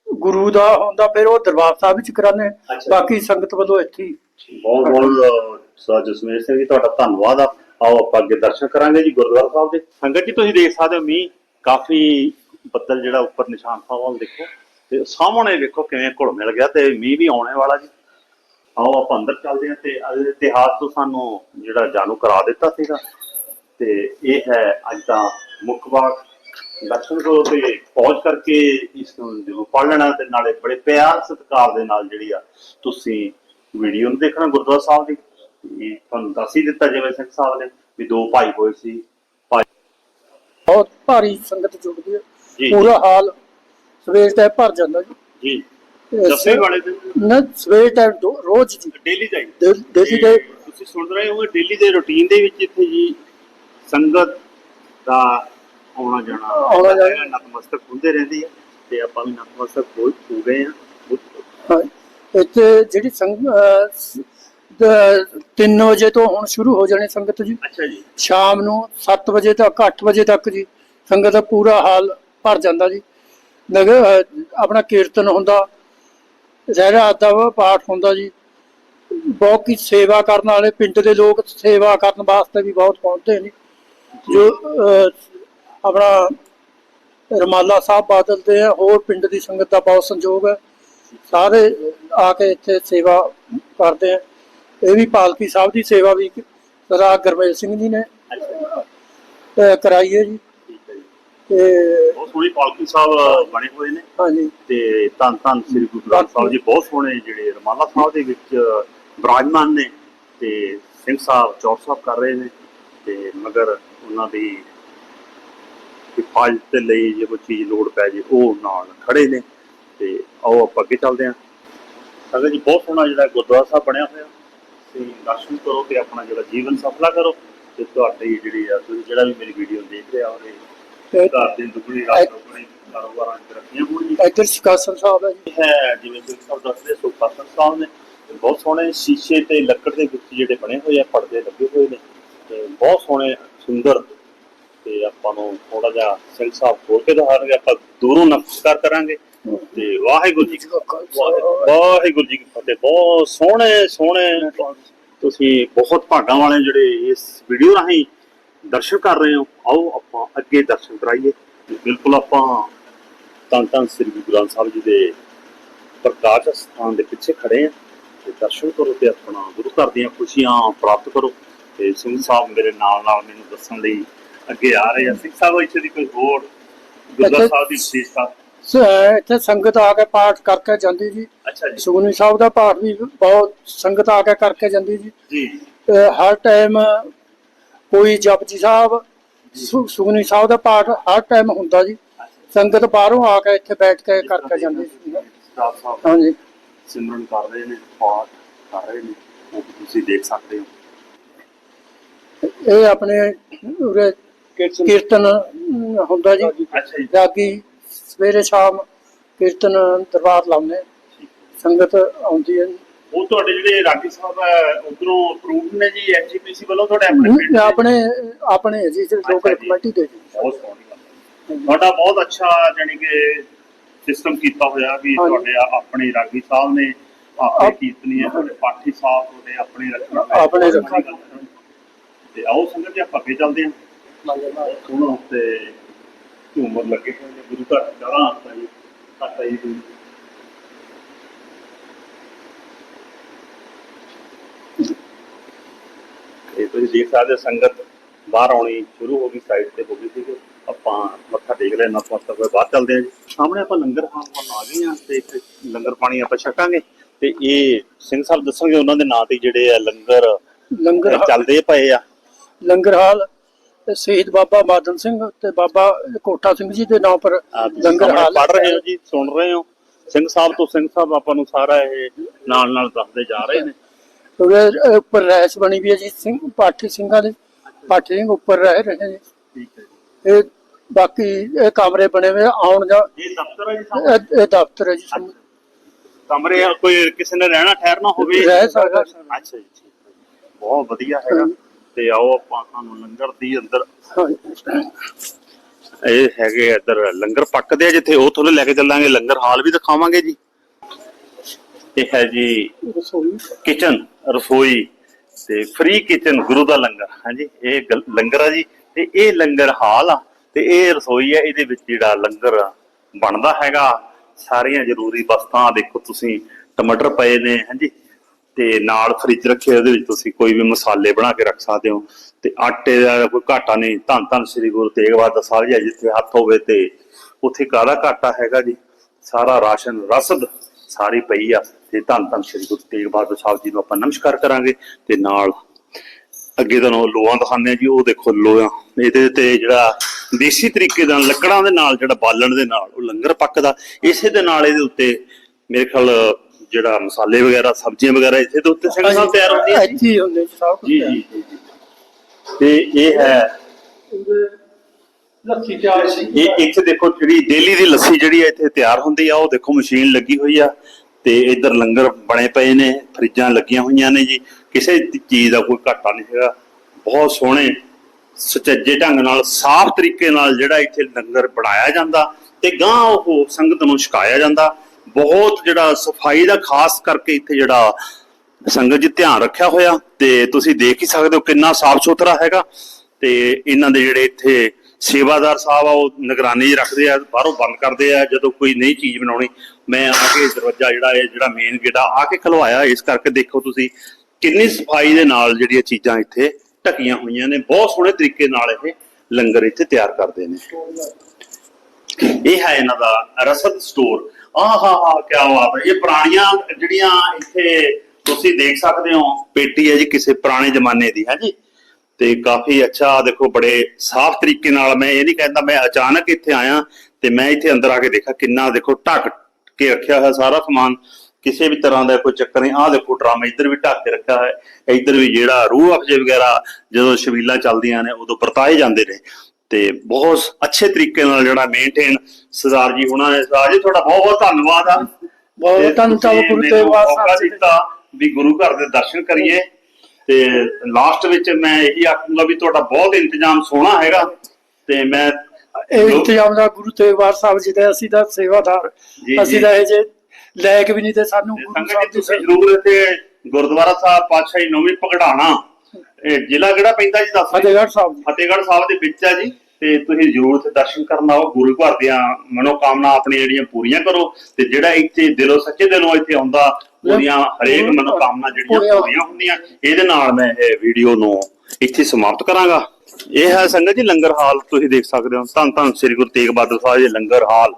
ਗੁਰੂ ਦਾ ਹੁੰਦਾ ਫਿਰ ਉਹ ਦਰਬਾਰ ਸਾਹਿਬ ਵਿੱਚ ਕਰਾਉਂਦੇ। ਬਾਕੀ ਸੰਗਤ ਵੱਲੋਂ ਇੱਥੇ ਹੀ ਬਹੁਤ ਬਹੁਤ ਸਰ ਜਸਮੇਰ ਸਿੰਘ ਜੀ ਤੁਹਾਡਾ ਧੰਨਵਾਦ ਆ। ਆਓ ਆਪਾਂ ਅੱਗੇ ਦਰਸ਼ਨ ਕਰਾਂਗੇ ਜੀ ਗੁਰਦੁਆਰਾ ਸਾਹਿਬ ਦੇ। ਸੰਗਤ ਜੀ ਤੁਸੀਂ ਦੇਖ ਸਕਦੇ ਹੋ ਮੀਂਹ ਕਾਫੀ ਬੱਦਲ ਜਿਹੜਾ ਉੱਪਰ ਨਿਸ਼ਾਨ ਸਾਹਿਬ ਵੱਲ ਦੇਖੋ। ਤੇ ਸਾਹਮਣੇ ਵੇਖੋ ਕਿਵੇਂ ਘੁਲ ਮਿਲ ਗਿਆ ਤੇ ਮੀਂਹ ਵੀ ਆਉਣੇ ਵਾਲਾ ਜੀ। ਆਓ ਆਪਾਂ ਅੰਦਰ ਚੱਲਦੇ ਹਾਂ ਤੇ ਇਤਿਹਾਸ ਤੋਂ ਸਾਨੂੰ ਜਿਹੜਾ ਜਾਣੂ ਕਰਾ ਦਿੱਤਾ ਸੀਗਾ। ਤੇ ਇਹ ਹੈ ਅੱਜ ਦਾ ਮੁੱਖ ਬਾਗ ਦਰਸ਼ਨ ਕਰੋ ਤੇ ਪਹੁੰਚ ਕਰਕੇ ਇਸ ਨੂੰ ਜਦੋਂ ਪੜ੍ਹ ਲੈਣਾ ਤੇ ਨਾਲੇ ਬੜੇ ਪਿਆਰ ਸਤਿਕਾਰ ਦੇ ਨਾਲ ਜਿਹੜੀ ਆ ਤੁਸੀਂ ਵੀਡੀਓ ਨੂੰ ਦੇਖਣਾ ਗੁਰਦੁਆਰਾ ਸਾਹਿਬ ਦੀ। ਇਹ ਤੁਹਾਨੂੰ ਦੱਸ ਹੀ ਦਿੱਤਾ ਜਿਵੇਂ ਸਿੰਘ ਸਾਹਿਬ ਨੇ ਵੀ ਦੋ ਭਾਈ ਹੋਏ ਸੀ। ਭਾਈ ਬਹੁਤ ਭਾਰੀ ਸੰਗਤ ਜੁੜਦੀ ਹੈ। ਜੀ। ਪੂਰਾ ਹਾਲ ਸਵੇਰ ਟਾਈਮ ਭਰ ਜਾਂਦਾ ਜੀ। ਜੀ। ਦਸਵੇਂ ਵਾਲੇ ਦਿਨ ਨਾ ਸਵੇਰ ਟਾਈਮ ਰੋਜ਼ ਜੀ। ਡੇਲੀ ਜਾਈ ਡੇਲੀ ਦੇ ਤੁਸੀਂ ਸੁਣ ਰਹੇ ਹੋ ਡੇਲੀ ਦੇ ਰੁਟੀਨ ਦੇ ਵਿੱਚ ਇੱਥੇ ਜੀ ਸੰਗਤ ਦਾ ਆਉਣਾ ਜਾਣਾ ਆਉਣਾ ਜਾਣਾ। ਨਤਮਸਤਕ ਹੁੰਦੇ ਰਹਿੰਦੀ ਹੈ ਤੇ ਆਪਾਂ ਵੀ ਨਤਮਸਤਕ ਹੋ ਹੋ ਗਏ ਆ। ਹਾਂ, ਇੱਥੇ ਜਿਹੜੀ ਸੰਗ 3 ਵਜੇ ਤੋਂ ਹੁਣ ਸ਼ੁਰੂ ਹੋ ਜਾਣੀ ਸੰਗਤ ਜੀ। ਅੱਛਾ ਜੀ। ਸ਼ਾਮ ਨੂੰ 7 ਵਜੇ ਤੱਕ 8 ਵਜੇ ਤੱਕ ਜੀ ਸੰਗਤ ਦਾ ਪੂਰਾ ਹਾਲ ਭਰ ਜਾਂਦਾ ਜੀ। ਆਪਣਾ ਕੀਰਤਨ ਹੁੰਦਾ ਰਹਿਰਾ ਦਾ ਪਾਠ ਹੁੰਦਾ ਜੀ। ਬਹੁਤ ਕੀ ਸੇਵਾ ਕਰਨ ਵਾਲੇ, ਪਿੰਡ ਦੇ ਲੋਕ ਸੇਵਾ ਕਰਨ ਵਾਸਤੇ ਵੀ ਬਹੁਤ ਪਹੁੰਚਦੇ ਨੇ। ਜੋ ਆਪਣਾ ਰਮਾਲਾ ਸਾਹਿਬ ਬਾਦਲ ਆ, ਹੋਰ ਪਿੰਡ ਦੀ ਸੰਗਤ ਦਾ ਬਹੁਤ ਸੰਯੋਗ ਹੈ। ਸਾਰੇ ਆ ਕੇ ਇੱਥੇ ਸੇਵਾ ਕਰਦੇ ਆ। ਇਹ ਵੀ ਪਾਲਕੀ ਸਾਹਿਬ ਦੀ ਸੇਵਾ ਵੀ ਸਰਦਾਰ ਗੁਰਮੇਲ ਸਿੰਘ ਜੀ ਨੇ ਕਰਾਈ ਹੈ ਜੀ। ਤੇ ਬਹੁਤ ਸੋਹਣੀ ਪਾਲਕੀ ਸਾਹਿਬ ਬਣੇ ਹੋਏ ਨੇ। ਹਾਂਜੀ। ਤੇ ਧੰਨ ਧੰਨ ਸ੍ਰੀ ਗੁਰੂ ਗ੍ਰੰਥ ਸਾਹਿਬ ਜੀ ਬਹੁਤ ਸੋਹਣੇ ਜਿਹੜੇ ਰਮਾਲਾ ਸਾਹਿਬ ਦੇ ਵਿੱਚ ਬਿਰਾਜਮਾਨ ਨੇ ਤੇ ਸਿੰਘ ਸਾਹਿਬ ਚੌਰ ਸਾਹਿਬ ਕਰ ਰਹੇ ਨੇ ਤੇ ਮਗਰ ਉਹਨਾਂ ਦੀ ਹਿਫਾਜ਼ਤ ਲਈ ਜੇ ਕੋਈ ਚੀਜ਼ ਲੋੜ ਪੈ ਜੇ ਉਹ ਨਾਲ ਖੜੇ ਨੇ ਤੇ ਆਓ ਆਪਾਂ ਅੱਗੇ ਚੱਲਦੇ ਹਾਂ। ਸੰਗਤ ਜੀ ਬਹੁਤ ਸੋਹਣਾ ਜਿਹੜਾ ਗੁਰਦੁਆਰਾ ਸਾਹਿਬ ਬਣਿਆ ਹੋਇਆ। ਤੇ ਦਰਸ਼ਨ ਕਰੋ ਤੇ ਆਪਣਾ ਜਿਹੜਾ ਜੀਵਨ ਸਫਲਾ ਕਰੋ ਤੇ ਤੁਹਾਡੀ ਜਿਹੜੀ ਆ ਤੁਸੀਂ ਜਿਹੜਾ ਵੀ ਮੇਰੀ ਵੀਡੀਓ ਦੇਖ ਰਿਹਾ ਹੋਵੇ ਤੇ ਘਰ ਦੇ ਦੁਗਣੀ ਰਾਤ ਦੁਗਣੀ ਕਾਰੋਬਾਰਾਂ ਚ ਰੱਖੀਆਂ ਹੋਣਗੀਆਂ ਇੱਧਰ ਸ਼ਿਕਾਸਨ ਸਾਹਿਬ ਹੈ ਜੀ। ਹੈ ਜਿਵੇਂ ਤੁਸੀਂ ਸਭ ਦੱਸਦੇ ਸੁਖਾਸਨ ਸਾਹਿਬ ਨੇ ਤੇ ਬਹੁਤ ਸੋਹਣੇ ਸ਼ੀਸ਼ੇ ਤੇ ਲੱਕੜ ਦੇ ਵਿੱਚ ਜਿਹੜੇ ਬਣੇ ਹੋਏ ਆ ਪਰਦੇ ਲੱਗੇ ਹੋਏ ਨੇ ਤੇ ਬਹੁਤ ਸੋਹਣੇ ਸੁੰਦਰ ਤੇ ਆਪਾਂ ਨੂੰ ਥੋੜਾ ਜਿਹਾ ਸਿੰਘ ਸਾਹਿਬ ਖੋਲ ਕੇ ਦਿਖਾਣਗੇ ਆਪਾਂ ਦੂਰੋਂ ਨਮਸਕਾਰ ਕਰਾਂਗੇ ਤੇ ਵਾਹਿਗੁਰੂ ਜੀ ਵਾਹਿਗੁਰੂ ਜੀ ਕੀ ਫਤਿਹ। ਬਹੁਤ ਸੋਹਣੇ ਸੋਹਣੇ ਤੁਸੀਂ ਬਹੁਤ ਭਾਗਾਂ ਵਾਲੇ ਜਿਹੜੇ ਇਸ ਵੀਡੀਓ ਰਾਹੀਂ ਦਰਸ਼ਨ ਕਰ ਰਹੇ ਹੋ। ਆਓ ਆਪਾਂ ਅੱਗੇ ਦਰਸ਼ਨ ਕਰਾਈਏ। ਬਿਲਕੁਲ ਆਪਾਂ ਤਾਂ ਤਾਂ ਸ੍ਰੀ ਗੁਰੂ ਗ੍ਰੰਥ ਸਾਹਿਬ ਜੀ ਦੇ ਪ੍ਰਕਾਸ਼ ਸਥਾਨ ਦੇ ਪਿੱਛੇ ਖੜੇ ਆ ਤੇ ਦਰਸ਼ਨ ਕਰੋ ਤੇ ਆਪਣਾ ਗੁਰੂ ਘਰ ਦੀਆਂ ਖੁਸ਼ੀਆਂ ਪ੍ਰਾਪਤ ਕਰੋ। ਤੇ ਸਿੰਘ ਸਾਹਿਬ ਮੇਰੇ ਨਾਲ ਨਾਲ ਮੈਨੂੰ ਦੱਸਣ ਲਈ ਅੱਗੇ ਆ ਰਹੇ ਆ। ਸਿੰਘ ਸਾਹਿਬ ਇੱਥੇ ਦੀ ਕੋਈ ਹੋਰ ਗੁਰਦੁਆਰਾ ਸਾਹਿਬ ਦੀ ਵਿਸ਼ੇਸ਼ਤਾ? ਸ- ਇੱਥੇ ਸੰਗਤ ਆ ਕੇ ਪਾਠ ਕਰਕੇ ਜਾਂਦੀ ਜੀ। ਅੱਛਾ ਜੀ। ਸੁਖਨੀ ਸਾਹਿਬ ਦਾ ਪਾਠ ਵੀ ਬਹੁਤ ਸੰਗਤ ਆ ਕੇ ਕਰਕੇ ਜਾਂਦੀ ਜੀ। ਜੀ। ਤੇ ਹਰ ਟਾਈਮ ਕੋਈ ਜਪਜੀ ਸਾਹਿਬ ਸੁਖਨੀ ਸਾਹਿਬ ਦਾ ਪਾਠ ਹਰ ਟਾਈਮ ਹੁੰਦਾ ਜੀ। ਸੰਗਤ ਬਾਹਰੋਂ ਆ ਕੇ ਇੱਥੇ ਬੈਠ ਕੇ ਕਰਕੇ ਜਾਂਦੀ ਸੀ ਹਾਂਜੀ। ਸਿਮਰਨ ਕਰ ਰਹੇ ਨੇ ਪਾਠ ਕਰ ਰਹੇ ਨੇ ਉਹ ਤੁਸੀਂ ਦੇਖ ਸਕਦੇ ਹੋ। ਇਹ ਆਪਣੇ ਉਰੇ ਕੀਰਤਨ। ਹੁੰਦਾ ਜੀ। ਰਾਗੀ ਸਵੇਰੇ ਸ਼ਾਮ ਕੀਰਤਨ ਦਰਬਾਰ ਲਾਉਂਦੇ। ਸੰਗਤ ਆਉਂਦੀ ਹੈ। ਉਹ ਤੁਹਾਡੇ ਜਿਹੜੇ ਰਾਗੀ ਸਾਹਿਬ ਹੈ ਉਧਰੋਂ ਅਪਰੂਵਡ ਨੇ ਜੀ ਐਚਜੀਪੀਸੀ ਵੱਲੋਂ ਤੁਹਾਡੇ ਦੇ? ਆਪਣੇ ਆਪਣੇ ਜੀ ਲੋਕਲ। ਕਮੇਟੀ ਦੇ ਜੀ ਬਹੁਤ ਸੋਹਣੀ ਗੱਲ ਹੈ। ਤੁਹਾਡਾ ਬਹੁਤ ਅੱਛਾ ਜਾਨੀ ਕਿ ਸਿਸਟਮ ਕੀਤਾ ਹੋਇਆ ਵੀ। ਤੁਹਾਡੇ ਆਪਣੇ ਰਾਗੀ ਸਾਹਿਬ ਨੇ ਆਪ- ਕੀਰਤਨੀਆਂ ਤੁਹਾਡੇ ਪਾਠੀ ਸਾਹਿਬ ਤੁਹਾਡੇ ਆਪਣੇ ਰੱਖਣਾ ਆਪਣੇ ਰੱਖਣਾ। ਹੈ। ਤੇ ਆਓ ਸੰਗਤ ਜੀ ਆਪਾਂ ਅੱਗੇ ਚੱਲਦੇ ਹਾਂ ਸੋਹਣਾ ਤੇ ਝੂਮਰ ਲੱਗੇ ਹੋਏ ਨੇ ਗੁਰੂ ਘਰ ਜਗ੍ਹਾ ਆਤਾ ਜੀ ਆਤਾ ਜੀ ਗੁਰੂ ਇਹ ਤੁਸੀਂ ਦੇਖ ਸਕਦੇ ਸੰਗਤ ਬਾਹਰ ਆਉਣੀ ਸ਼ੁਰੂ ਹੋ ਗਈ ਸਾਈਡ ਤੇ ਹੋ ਗਈ ਸੀ ਆਪਾਂ ਮੱਥਾ ਟੇਕ ਰਹੇ ਨਤਮਸਤਕ ਹੋਏ ਬਾਹਰ ਚੱਲਦੇ ਹਾਂ ਜੀ। ਸਾਹਮਣੇ ਆਪਾਂ ਲੰਗਰ ਖਾਣ ਵੱਲ ਆ ਗਏ ਹਾਂ ਤੇ ਇੱਕ ਲੰਗਰ ਪਾਣੀ ਆਪਾਂ ਛਕਾਂਗੇ ਤੇ ਇਹ ਸਿੰਘ ਸਾਹਿਬ ਦੱਸਣਗੇ ਉਹਨਾਂ ਦੇ ਨਾਂ ਤੇ ਜਿਹੜੇ ਆ ਲੰਗਰ ਲੰਗਰ ਚੱਲਦੇ ਪਏ ਆ। ਲੰਗਰ ਹਾਲ ਤੇ ਸ਼ਹੀਦ ਬਾਬਾ ਮਾਦਨ ਸਿੰਘ ਤੇ ਬਾਬਾ ਕੋਠਾ ਸਿੰਘ ਜੀ ਦੇ ਨਾਮ ਪਰ ਲੰਗਰ ਹਾਲ ਪੜ ਰਹੇ ਹੋ ਜੀ ਸੁਣ ਰਹੇ ਹੋ। ਸਿੰਘ ਸਾਹਿਬ ਤੋਂ ਸਿੰਘ ਸਾਹਿਬ ਆਪਾਂ ਨੂੰ ਸਾਰਾ ਇਹ ਨਾਲ ਨਾਲ ਦੱਸਦੇ ਜਾ ਰਹੇ ਨੇ। ਉਹਦੇ ਉੱਪਰ ਰਹਿਸ ਬਣੀ ਵੀ ਹੈ ਜੀ ਸਿੰਘ ਪਾਠੀ ਸਿੰਘਾਂ ਦੇ ਪਾਠੀ ਸਿੰਘ ਉੱਪਰ ਰਹਿ ਰਹੇ ਨੇ ਠੀਕ ਹੈ ਜੀ। ਇਹ ਬਾਕੀ ਇਹ ਕਮਰੇ ਬਣੇ ਹੋਏ ਆ, ਆਉਣ ਜਾ ਇਹ ਦਫ਼ਤਰ ਹੈ ਜੀ ਸਾਹਮਣੇ? ਇਹ ਇਹ ਦਫ਼ਤਰ ਹੈ ਜੀ ਸਾਹਮਣੇ। ਕਮਰੇ ਆ, ਕੋਈ ਕਿਸੇ ਨੇ ਰਹਿਣਾ ਠਹਿਰਨਾ ਹੋਵੇ? ਰਹਿ ਸਕਦਾ। ਅੱਛਾ ਜੀ ਠੀਕ ਹੈ ਜੀ। ਬਹੁਤ ਵਧੀਆ ਹੈਗਾ। ਤੇ ਆਓ ਆਪਾਂ ਤੁਹਾਨੂੰ ਲੰਗਰ ਦੀ ਅੰਦਰ। ਹਾਂਜੀ। ਇਹ ਹੈਗੇ ਇੱਧਰ ਲੰਗਰ ਪੱਕਦੇ ਆ ਜਿੱਥੇ ਉਹ ਤੁਹਾਨੂੰ ਲੈ ਕੇ ਚੱਲਾਂਗੇ। ਲੰਗਰ ਹਾਲ ਵੀ ਦਿਖਾਵਾਂਗੇ ਜੀ। ਇਹ ਹੈ ਜੀ ਰਸੋਈ ਕਿਚਨ ਰਸੋਈ ਤੇ ਫ੍ਰੀ ਕਿਚਨ ਗੁਰੂ ਦਾ ਲੰਗਰ। ਹਾਂਜੀ, ਇਹ ਲੰਗਰ ਆ ਜੀ। ਤੇ ਇਹ ਲੰਗਰ ਹਾਲ ਆ ਤੇ ਇਹ ਰਸੋਈ ਹੈ ਇਹਦੇ ਵਿੱਚ ਜਿਹੜਾ ਲੰਗਰ ਬਣਦਾ ਹੈਗਾ, ਸਾਰੀਆਂ ਜ਼ਰੂਰੀ ਵਸਤਾਂ ਦੇਖੋ ਤੁਸੀਂ, ਟਮਾਟਰ ਪਏ ਨੇ, ਹਾਂਜੀ। ਤੇ ਨਾਲ ਫ੍ਰਿਜ ਰੱਖੇ ਉਹਦੇ ਵਿੱਚ ਤੁਸੀਂ ਕੋਈ ਵੀ ਮਸਾਲੇ ਬਣਾ ਕੇ ਰੱਖ ਸਕਦੇ ਹੋ। ਤੇ ਆਟੇ ਦਾ ਕੋਈ ਘਾਟਾ ਨਹੀਂ, ਧੰਨ ਧੰਨ ਸ੍ਰੀ ਗੁਰੂ ਤੇਗ ਬਹਾਦਰ ਸਾਹਿਬ ਜੀ ਜਿੱਥੇ ਹੱਥ ਹੋਵੇ ਤੇ ਉੱਥੇ ਕਾਹਦਾ ਘਾਟਾ ਹੈਗਾ ਜੀ? ਸਾਰਾ ਰਾਸ਼ਨ, ਰਸਦ ਸਾਰੀ ਪਈ ਆ। ਤੇ ਧੰਨ ਧੰਨ ਸ੍ਰੀ ਗੁਰੂ ਤੇਗ ਬਹਾਦਰ ਸਾਹਿਬ ਜੀ ਨੂੰ ਆਪਾਂ ਨਮਸਕਾਰ ਕਰਾਂਗੇ ਤੇ ਨਾਲ ਅੱਗੇ ਤੁਹਾਨੂੰ ਲੋਹਾਂ ਦਿਖਾਉਂਦੇ ਆ ਜੀ ਉਹ ਦੇਖੋ ਲੋਹਾਂ। ਇਹਦੇ ਤੇ ਜਿਹੜਾ ਦੇਸੀ ਤਰੀਕੇ ਨਾਲ ਲੱਕੜਾਂ ਦੇ ਨਾਲ ਜਿਹੜਾ ਬਾਲਣ ਦੇ ਨਾਲ ਉਹ ਲੰਗਰ ਪੱਕਦਾ ਇਸੇ ਦੇ ਨਾਲ ਇਹਦੇ ਉੱਤੇ ਮੇਰੇ ਖਿਆਲ ਜਿਹੜਾ ਮਸਾਲੇ ਵਗੈਰਾ ਸਬਜ਼ੀਆਂ ਵਗੈਰਾ ਇਸੇ ਦੇ ਉੱਤੇ ਸਿੰਘ ਸਾਹਿਬ ਤਿਆਰ ਜੀ ਇੱਥੇ ਹੀ ਹੁੰਦੇ ਜੀ ਸਭ ਕੁਛ ਜੀ ਜੀ। ਤੇ ਇਹ ਹੈ ਲੱਸੀ ਤਿਆਰ ਸੀ। ਇਹ ਇੱਥੇ ਦੇਖੋ ਜਿਹੜੀ ਡੇਲੀ ਦੀ ਲੱਸੀ ਜਿਹੜੀ ਹੈ ਇੱਥੇ ਤਿਆਰ ਹੁੰਦੀ ਆ ਉਹ ਦੇਖੋ ਮਸ਼ੀਨ ਲੱਗੀ ਹੋਈ ਆ। ਤੇ ਇੱਧਰ ਲੰਗਰ ਬਣੇ ਪਏ ਨੇ, ਫਰਿੱਜਾਂ ਲੱਗੀਆਂ ਹੋਈਆਂ ਨੇ ਜੀ। ਕਿਸੇ ਚੀਜ਼ ਦਾ ਕੋਈ ਘਾਟਾ ਨਹੀਂ ਹੈਗਾ। ਬਹੁਤ ਸੋਹਣੇ, ਸੁਚੱਜੇ ਢੰਗ ਨਾਲ, ਸਾਫ਼ ਤਰੀਕੇ ਨਾਲ ਜਿਹੜਾ ਇੱਥੇ ਲੰਗਰ ਬਣਾਇਆ ਜਾਂਦਾ ਤੇ ਗਾਂ ਉਹ ਸੰਗਤ ਨੂੰ ਛਕਾਇਆ ਜਾਂਦਾ। ਬਹੁਤ ਜਿਹੜਾ ਸਫ਼ਾਈ ਦਾ ਖਾਸ ਕਰਕੇ ਇੱਥੇ ਜਿਹੜਾ ਸੰਗਤ ਜੀ ਧਿਆਨ ਰੱਖਿਆ ਹੋਇਆ ਤੇ ਤੁਸੀਂ ਦੇਖ ਹੀ ਸਕਦੇ ਹੋ ਕਿੰਨਾ ਸਾਫ਼ ਸੁਥਰਾ ਹੈਗਾ ਤੇ ਇਹਨਾਂ ਦੇ ਜਿਹੜੇ ਇੱਥੇ ਸੇਵਾਦਾਰ ਸਾਹਿਬ ਆ, ਉਹ ਨਿਗਰਾਨੀ 'ਚ ਰੱਖਦੇ ਆ, ਬਾਹਰੋਂ ਬੰਦ ਕਰਦੇ ਆ, ਜਦੋਂ ਕੋਈ ਨਈ ਚੀਜ਼ ਬਣਾਉਣੀ ਮੈਂ ਆ ਕੇ ਦਰਵਾਜ਼ਾ ਜਿਹੜਾ ਇਹ ਜਿਹੜਾ ਮੇਨ ਗੇਟ ਆ ਆ ਕੇ ਖਲਵਾਇਆ। ਇਸ ਕਰਕੇ ਦੇਖੋ ਤੁਸੀਂ ਕਿੰਨੀ ਸਫ਼ਾਈ ਦੇ ਨਾਲ ਜਿਹੜੀਆਂ ਚੀਜ਼ਾਂ ਇੱਥੇ ਢਕੀਆਂ ਹੋਈਆਂ ਨੇ। ਬਹੁਤ ਸੋਹਣੇ ਤਰੀਕੇ ਨਾਲ ਇਹ ਲੰਗਰ ਇੱਥੇ ਤਿਆਰ ਕਰਦੇ ਨੇ। ਇਹ ਹੈ ਇਹਨਾਂ ਦਾ ਰਸਦ ਸਟੋਰ ਆਹ ਹਾ ਕੀ ਬਾਤ ਹੈ। ਇਹ ਪੁਰਾਣੀਆਂ ਜਿਹੜੀਆਂ ਇੱਥੇ ਤੁਸੀਂ ਦੇਖ ਸਕਦੇ ਹੋ, ਪੇਟੀ ਹੈ ਜੀ ਕਿਸੇ ਪੁਰਾਣੇ ਜ਼ਮਾਨੇ ਦੀ, ਹੈ ਜੀ? ਤੇ ਕਾਫੀ ਅੱਛਾ, ਦੇਖੋ, ਬੜੇ ਸਾਫ਼ ਤਰੀਕੇ ਨਾਲ ਮੈਂ ਇਹ ਨਹੀਂ ਕਹਿੰਦਾ ਮੈਂ ਅਚਾਨਕ ਇੱਥੇ ਆਇਆ ਤੇ ਮੈਂ ਇੱਥੇ ਅੰਦਰ ਆ ਕੇ ਦੇਖਿਆ ਕਿੰਨਾ, ਦੇਖੋ, ਢੱਕ ਕੇ ਰੱਖਿਆ ਹੋਇਆ ਸਾਰਾ ਸਮਾਨ ਕਿਸੇ ਵੀ ਤਰ੍ਹਾਂ ਦਾ ਕੋਈ ਚੱਕਰ ਨਹੀਂ। ਆਹ ਦੇਖੋ ਡਰਮ ਇੱਧਰ ਵੀ ਢੱਕ ਕੇ ਰੱਖਿਆ ਹੈ। ਇੱਧਰ ਵੀ ਜਿਹੜਾ ਰੂਹ ਅਫਜੇ ਵਗੈਰਾ ਜਦੋਂ ਸ਼ਬੀਲਾਂ ਚੱਲਦੀਆਂ ਨੇ ਉਦੋਂ ਵਰਤਾਏ ਜਾਂਦੇ ਨੇ। ਤੇ ਬਹੁਤ ਅੱਛੇ ਤਰੀਕੇ ਨਾਲ ਜਿਹੜਾ ਮੇਨਟੇਨ ਸਰਦਾਰ ਜੀ ਹੁਣਾਂ ਨੇ। ਸਰਦਾਰ ਜੀ ਤੁਹਾਡਾ ਬਹੁਤ ਬਹੁਤ ਧੰਨਵਾਦ ਆ। ਬਹੁਤ ਤੇ ਧੰਨ ਤੁਸੀਂ ਗੁਰੂ ਜੀ। ਦੇ। ਦਿੱਤਾ ਵੀ ਗੁਰੂ ਘਰ ਦੇ ਦਰਸ਼ਨ ਕਰੀਏ। ਤੇ ਲਾਸਟ ਵਿੱਚ ਮੈਂ ਇਹੀ ਆਖੂੰਗਾ ਵੀ ਤੁਹਾਡਾ ਬਹੁਤ ਇੰਤਜ਼ਾਮ ਸੋਹਣਾ ਹੈਗਾ। ਤੇ ਮੈਂ ਇਹ ਇੰਤਜ਼ਾਮ ਦਾ ਗੁਰੂ ਤੇਗ ਬਹਾਦਰ ਸਾਹਿਬ ਜੀ ਦੇ ਅਸੀਂ ਤਾਂ ਸੇਵਾਦਾਰ। ਅਸੀਂ। ਤਾਂ ਇਹ ਜੇ ਲਾਇਕ ਵੀ ਨਹੀਂ ਤੇ ਸਾਨੂੰ ਗੁਰੂ ਸਾਹਿਬ ਜੀ ਦੀ ਤੁਸੀਂ ਜ਼ਰੂਰ ਇੱਥੇ ਗੁਰਦੁਆਰਾ ਸਾਹਿਬ ਪਾਤਸ਼ਾਹੀ ਨੌਵੀਂ ਪਗੜਾਣਾ ਇਹ ਜ਼ਿਲ੍ਹਾ ਕਿਹੜਾ ਪੈਂਦਾ ਜੀ ਦੱਸ। ਫਤਿਹਗੜ੍ਹ ਸਾਹਿਬ ਫਤਿਹਗੜ੍ਹ ਸਾਹਿਬ ਦੇ ਵਿੱਚ ਹੈ ਜੀ ਤੇ ਤੁਸੀਂ ਜ਼ਰੂਰ ਇੱਥੇ ਦਰਸ਼ਨ ਕਰਨ ਆਓ। ਗੁਰੂ ਘਰ ਦੀਆਂ ਮਨੋਕਾਮਨਾ ਆਪਣੀਆਂ ਜਿਹੜੀਆਂ ਪੂਰੀਆਂ ਕਰੋ ਤੇ ਜਿਹੜਾ ਇੱਥੇ ਦਿਲੋਂ ਸੱਚੇ ਦਿਲੋਂ ਇੱਥੇ ਆਉਂਦਾ ਉਹਦੀਆਂ ਹਰੇਕ ਮਨੋਕਾਮਨਾ ਜਿਹੜੀਆਂ ਪੂਰੀਆਂ ਹੁੰਦੀਆਂ ਇਹਦੇ ਨਾਲ ਮੈਂ ਇਹ ਵੀਡੀਓ ਨੂੰ ਇੱਥੇ ਸਮਾਪਤ ਕਰਾਂਗਾ। ਇਹ ਹੈ ਸੰਗਤ ਜੀ, ਲੰਗਰ ਹਾਲ ਤੁਸੀਂ ਦੇਖ ਸਕਦੇ ਹੋ। ਧੰਨ ਧੰਨ ਸ੍ਰੀ ਗੁਰੂ ਤੇਗ ਬਹਾਦਰ ਸਾਹਿਬ ਜੀ, ਲੰਗਰ ਹਾਲ।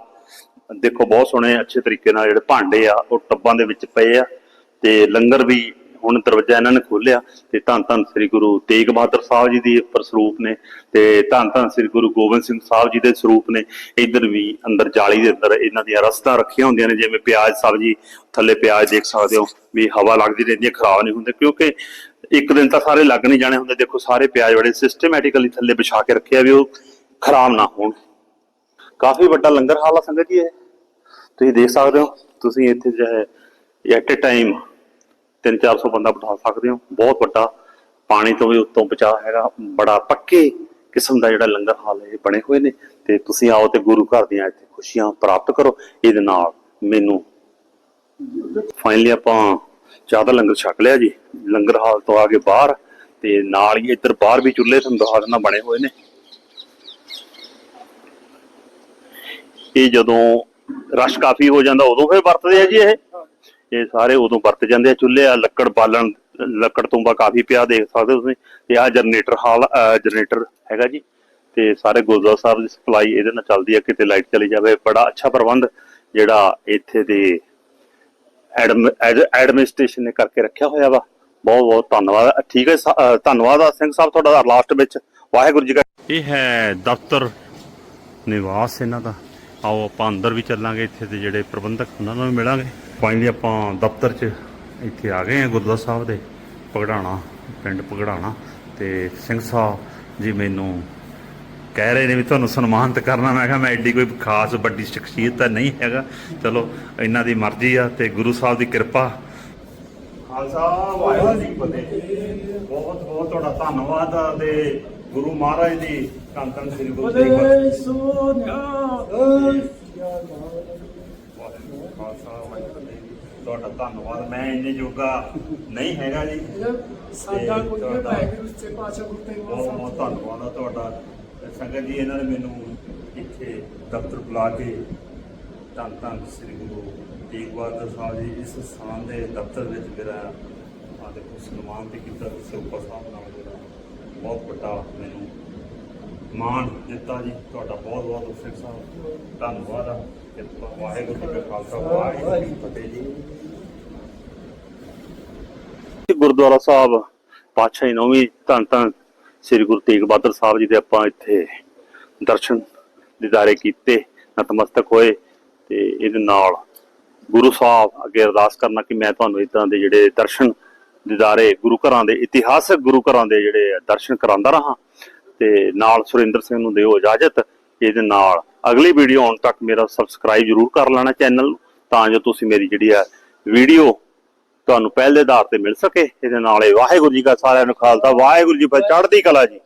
ਦੇਖੋ, ਬਹੁਤ ਸੋਹਣੇ, ਅੱਛੇ ਤਰੀਕੇ ਨਾਲ ਜਿਹੜੇ ਭਾਂਡੇ ਆ, ਉਹ ਟੱਬਾਂ ਦੇ ਵਿੱਚ ਪਏ ਆ। ਤੇ ਲੰਗਰ ਵੀ ਹੁਣ ਦਰਵਾਜ਼ਾ ਇਹਨਾਂ ਨੇ ਖੋਲਿਆ ਤੇ ਧੰਨ ਧੰਨ ਸ੍ਰੀ ਗੁਰੂ ਤੇਗ ਬਹਾਦਰ ਸਾਹਿਬ ਜੀ ਦੇ ਉੱਪਰ ਸਰੂਪ ਨੇ ਤੇ ਧੰਨ ਧੰਨ ਸ੍ਰੀ ਗੁਰੂ ਗੋਬਿੰਦ ਸਿੰਘ ਸਾਹਿਬ ਜੀ ਦੇ ਸਰੂਪ ਨੇ। ਇੱਧਰ ਵੀ ਅੰਦਰ ਜਾਲੀ ਦੇ ਅੰਦਰ ਇਹਨਾਂ ਦੀਆਂ ਰਸਤਾ ਰੱਖੀਆਂ ਹੁੰਦੀਆਂ ਨੇ, ਜਿਵੇਂ ਪਿਆਜ਼ ਸਬਜ਼ੀ, ਥੱਲੇ ਪਿਆਜ਼ ਦੇਖ ਸਕਦੇ ਹੋ ਵੀ ਹਵਾ ਲੱਗਦੀ ਰਹਿੰਦੀ ਹੈ, ਖਰਾਬ ਨਹੀਂ ਹੁੰਦੇ ਕਿਉਂਕਿ ਇੱਕ ਦਿਨ ਤਾਂ ਸਾਰੇ ਲੱਗ ਨਹੀਂ ਜਾਣੇ ਹੁੰਦੇ। ਦੇਖੋ, ਸਾਰੇ ਪਿਆਜ਼ ਬੜੇ ਸਿਸਟਮੈਟਿਕਲੀ ਥੱਲੇ ਵਿਛਾ ਕੇ ਰੱਖਿਆ ਵੀ ਉਹ ਖਰਾਬ ਨਾ ਹੋਣ। ਕਾਫੀ ਵੱਡਾ ਲੰਗਰ ਹਾਲ ਆ ਸੰਗਤ ਜੀ ਇਹ। ਤੁਸੀਂ ਦੇਖ ਸਕਦੇ ਹੋ, ਤੁਸੀਂ ਇੱਥੇ ਜੋ ਐਟ ਅ ਟਾਈਮ 3-400 ਬੰਦਾ ਬਿਠਾ ਸਕਦੇ ਹੋ। ਬਹੁਤ ਵੱਡਾ। ਪਾਣੀ ਤੋਂ ਵੀ ਉੱਤੋਂ ਬਚਾਅ ਹੈਗਾ। ਬੜਾ ਪੱਕੇ ਕਿਸਮ ਦਾ ਜਿਹੜਾ ਲੰਗਰ ਹਾਲ ਇਹ ਬਣੇ ਹੋਏ ਨੇ। ਤੇ ਤੁਸੀਂ ਆਓ ਤੇ ਗੁਰੂ ਘਰ ਦੀਆਂ ਇੱਥੇ ਖੁਸ਼ੀਆਂ ਪ੍ਰਾਪਤ ਕਰੋ। ਇਹਦੇ ਨਾਲ ਮੈਨੂੰ ਫਾਈਨਲੀ ਆਪਾਂ ਚਾਹ ਦਾ ਲੰਗਰ ਛਕ ਲਿਆ ਜੀ, ਲੰਗਰ ਹਾਲ ਤੋਂ ਆ ਕੇ ਬਾਹਰ ਤੇ ਨਾਲ ਹੀ ਇੱਧਰ ਬਾਹਰ ਵੀ ਚੁੱਲ੍ਹੇ ਤੁਹਾਨੂੰ ਦਿਖਾ ਦਿੰਦਾ, ਬਣੇ ਹੋਏ ਨੇ। ਇਹ ਜਦੋਂ ਰਸ਼ ਕਾਫੀ ਹੋ ਜਾਂਦਾ, ਉਦੋਂ ਫਿਰ ਵਰਤਦੇ ਆ ਜੀ ਇਹ। ਇਹ ਸਾਰੇ ਉਦੋਂ ਵਰਤ ਜਾਂਦੇ ਆ ਚੁੱਲ੍ਹੇ ਆ ਲੱਕੜ ਬਾਲਣ, ਲੱਕੜ ਤੁੰਬਾ ਕਾਫੀ ਪਿਆ, ਦੇਖ ਸਕਦੇ ਹੋ ਤੁਸੀਂ। ਤੇ ਆ ਜਨਰੇਟਰ ਹਾਲ ਜਨਰੇਟਰ ਹੈਗਾ ਜੀ। ਤੇ ਸਾਰੇ ਗੁਰਦੁਆਰਾ ਸਾਹਿਬ ਦੀ ਸਪਲਾਈ ਇਹਦੇ ਨਾਲ ਚੱਲਦੀ ਆ, ਕਿਤੇ ਲਾਈਟ ਚਲੀ ਜਾਵੇ। ਬੜਾ ਅੱਛਾ ਪ੍ਰਬੰਧ ਜਿਹੜਾ ਇੱਥੇ ਦੇ ਐਡਮਿਨਿਸਟ੍ਰੇਸ਼ਨ ਨੇ ਕਰਕੇ ਰੱਖਿਆ ਹੋਇਆ ਵਾ। ਬਹੁਤ ਬਹੁਤ ਧੰਨਵਾਦ। ਠੀਕ ਹੈ, ਸ- ਧੰਨਵਾਦ ਆ ਸਿੰਘ ਸਾਹਿਬ ਤੁਹਾਡਾ ਲਾਸਟ ਵਿੱਚ। ਵਾਹਿਗੁਰੂ ਜੀ ਕਾ ਇਹ ਹੈ ਦਫ਼ਤਰ ਨਿਵਾਸ ਇਹਨਾਂ ਦਾ। ਆਓ, ਆਪਾਂ ਅੰਦਰ ਵੀ ਚੱਲਾਂਗੇ, ਇੱਥੇ ਦੇ ਜਿਹੜੇ ਪ੍ਰਬੰਧਕ, ਉਹਨਾਂ ਨਾਲ ਵੀ ਮਿਲਾਂਗੇ। ਫਾਈਨਲੀ ਆਪਾਂ ਦਫ਼ਤਰ 'ਚ ਇੱਥੇ ਆ ਗਏ ਹਾਂ, ਗੁਰਦੁਆਰਾ ਸਾਹਿਬ ਦੇ ਪਗੜਾਣਾ, ਪਿੰਡ ਪਗੜਾਣਾ। ਤੇ ਸਿੰਘ ਸਾਹਿਬ ਜੀ ਮੈਨੂੰ ਕਹਿ ਰਹੇ ਨੇ ਵੀ ਤੁਹਾਨੂੰ ਸਨਮਾਨਿਤ ਕਰਨਾ। ਮੈਂ ਕਿਹਾ ਮੈਂ ਐਡੀ ਕੋਈ ਖਾਸ ਵੱਡੀ ਸ਼ਖਸੀਅਤ ਤਾਂ ਨਹੀਂ ਹੈਗਾ। ਚਲੋ ਇਹਨਾਂ ਦੀ ਮਰਜ਼ੀ ਆ ਤੇ ਗੁਰੂ ਸਾਹਿਬ ਦੀ ਕਿਰਪਾ। ਖਾਲਸਾ ਵਾਹਿਗੁਰੂ ਜੀ ਕੀ ਫਤਿਹ। ਬਹੁਤ ਬਹੁਤ ਤੁਹਾਡਾ ਧੰਨਵਾਦ ਆ ਤੇ ਗੁਰੂ ਮਹਾਰਾਜ ਦੀ ਧੰਨ ਧੰਨ ਸ੍ਰੀ ਗੁਰੂ ਤੇਗ ਬਹਾਦਰ ਸੋਨਿਆ ਵਾਹਿਗੁਰੂ ਖਾਲਸਾ ਵਾਹਿਗੁਰੂ ਜੀ ਕੀ ਫਤਿਹ। ਤੁਹਾਡਾ ਧੰਨਵਾਦ। ਮੈਂ ਇੰਨੇ ਜੋਗਾ ਨਹੀਂ ਹੈਗਾ ਜੀ। ਸਾਡਾ ਕੋਈ ਵਾਹਿਗੁਰੂ ਸੱਚੇ ਪਾਤਸ਼ਾਹ ਗੁਰੂ ਤੇਗ ਬਹੁਤ ਬਹੁਤ ਧੰਨਵਾਦ ਆ ਤੁਹਾਡਾ। ਸੰਗਤ ਜੀ, ਇਹਨਾਂ ਨੇ ਮੈਨੂੰ ਇੱਥੇ ਦਫ਼ਤਰ ਬੁਲਾ ਕੇ ਧੰਨ ਧੰਨ ਸ੍ਰੀ ਗੁਰੂ ਤੇਗ ਬਹਾਦਰ ਸਾਹਿਬ ਜੀ, ਇਸ ਸਥਾਨ ਦੇ ਦਫ਼ਤਰ ਵਿੱਚ ਮੇਰਾ ਆ ਦੇਖੋ ਸਨਮਾਨ ਤੇ ਕੀਤਾ ਸਿਰਪਾ ਸਾਹਿਬ ਨਾਲ ਮੇਰਾ ਬਹੁਤ ਵੱਡਾ ਮੈਨੂੰ ਮਾਣ ਦਿੱਤਾ ਜੀ। ਤੁਹਾਡਾ ਬਹੁਤ ਬਹੁਤ ਸਿੱਖ ਸਾਹਿਬ, ਧੰਨਵਾਦ ਆ। ਕਿਰਪਾ ਵਾਹਿਗੁਰੂ ਜੀ ਕਾ ਖਾਲਸਾ, ਵਾਹਿਗੁਰੂ ਜੀ ਫਤਿਹ ਜੀ। ਗੁਰਦੁਆਰਾ ਸਾਹਿਬ, ਪਾਤਸ਼ਾਹੀ ਨੌਵੀਂ ਧੰਨ ਧੰਨ ਸ੍ਰੀ ਗੁਰੂ ਤੇਗ ਬਹਾਦਰ ਸਾਹਿਬ ਜੀ ਦੇ ਆਪਾਂ ਇੱਥੇ ਦਰਸ਼ਨ ਦਿਦਾਰੇ ਕੀਤੇ, ਨਤਮਸਤਕ ਹੋਏ ਤੇ ਇਹਦੇ ਨਾਲ ਗੁਰੂ ਸਾਹਿਬ ਅੱਗੇ ਅਰਦਾਸ ਕਰਨਾ ਕਿ ਮੈਂ ਤੁਹਾਨੂੰ ਇਦਾਂ ਦੇ ਜਿਹੜੇ ਦਰਸ਼ਨ ਦਿਦਾਰੇ ਗੁਰੂ ਘਰਾਂ ਦੇ, ਇਤਿਹਾਸਕ ਗੁਰੂ ਘਰਾਂ ਦੇ ਜਿਹੜੇ ਦਰਸ਼ਨ ਕਰਾਉਂਦਾ ਰਹਾ ਤੇ ਨਾਲ ਸੁਰਿੰਦਰ ਸਿੰਘ ਨੂੰ ਦਿਓ ਇਜਾਜ਼ਤ। ਇਹਦੇ ਨਾਲ ਅਗਲੀ ਵੀਡੀਓ ਆਉਣ ਤੱਕ ਮੇਰਾ ਸਬਸਕ੍ਰਾਈਬ ਜਰੂਰ ਕਰ ਲੈਣਾ ਚੈਨਲ ਤਾਂ ਜੋ ਤੁਸੀਂ ਮੇਰੀ ਜਿਹੜੀ ਆ ਵੀਡੀਓ ਤੁਹਾਨੂੰ ਪਹਿਲੇ ਆਧਾਰ ਤੇ ਮਿਲ ਸਕੇ। ਇਹਦੇ ਨਾਲੇ ਵਾਹਿਗੁਰੂ ਜੀ ਕਾ ਸਾਰਿਆਂ ਨੂੰ ਖਾਲਸਾ। ਵਾਹਿਗੁਰੂ ਜੀ ਫਤਿਹ। ਚੜ੍ਹਦੀ ਕਲਾ ਜੀ।